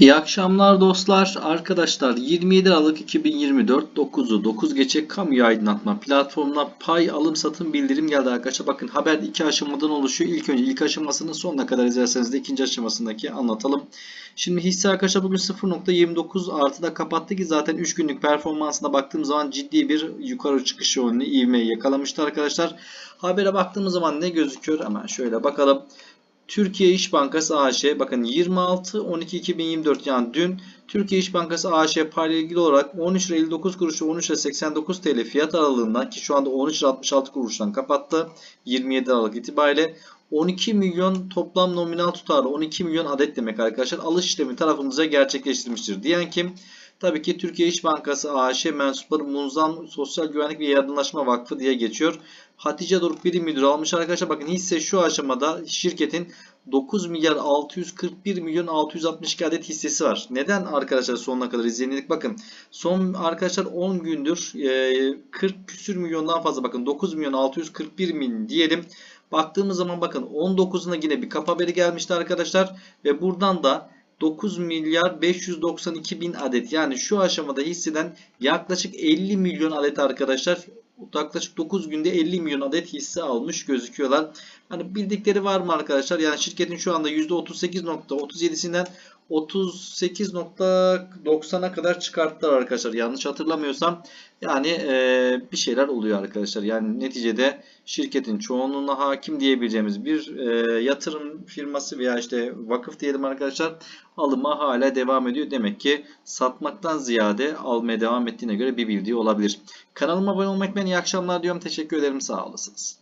İyi akşamlar dostlar. Arkadaşlar 27 Aralık 2024 9'u 9 geçe kamu aydınlatma platformuna pay alım satım bildirim geldi arkadaşlar. Bakın haber iki aşamadan oluşuyor. İlk önce ilk aşamasını sonuna kadar izlerseniz de ikinci aşamasındaki anlatalım. Şimdi hisse arkadaşlar bugün 0.29 artıda kapattı ki zaten 3 günlük performansına baktığım zaman ciddi bir yukarı çıkış yönlü ivmeyi yakalamıştı arkadaşlar. Habere baktığımız zaman ne gözüküyor? Hemen şöyle bakalım. Türkiye İş Bankası AŞ bakın 26 12 2024 yani dün Türkiye İş Bankası AŞ payla ilgili olarak 13 lira 59 kuruş ve 13 lira 89 TL fiyat aralığından ki şu anda 13 lira 66 kuruştan kapattı 27 Aralık itibariyle. 12 milyon toplam nominal tutarlı 12 milyon adet demek arkadaşlar alış işlemi tarafımıza gerçekleştirmiştir. Diyen kim? Tabii ki Türkiye İş Bankası AŞ mensupları Munzam Sosyal Güvenlik ve Yardımlaşma Vakfı diye geçiyor. Hatice Doruk birim müdürü almış arkadaşlar. Bakın hisse şu aşamada şirketin 9 milyar 641 milyon 662 adet hissesi var. Neden arkadaşlar sonuna kadar izleyelim? Bakın son arkadaşlar 10 gündür 40 küsür milyondan fazla bakın 9 milyon 641 bin diyelim. Baktığımız zaman bakın 19'una yine bir kap haberi gelmişti arkadaşlar ve buradan da 9 milyar 592 bin adet yani şu aşamada hisseden yaklaşık 50 milyon adet arkadaşlar yaklaşık 9 günde 50 milyon adet hisse almış gözüküyorlar. Hani bildikleri var mı arkadaşlar? Yani şirketin şu anda %38.37'sinden 38.90'a kadar çıkarttılar arkadaşlar. Yanlış hatırlamıyorsam yani e, bir şeyler oluyor arkadaşlar. Yani neticede şirketin çoğunluğuna hakim diyebileceğimiz bir e, yatırım firması veya işte vakıf diyelim arkadaşlar alıma hala devam ediyor. Demek ki satmaktan ziyade almaya devam ettiğine göre bir bildiği olabilir. Kanalıma abone olmak ben iyi akşamlar diyorum. Teşekkür ederim. Sağ olasınız.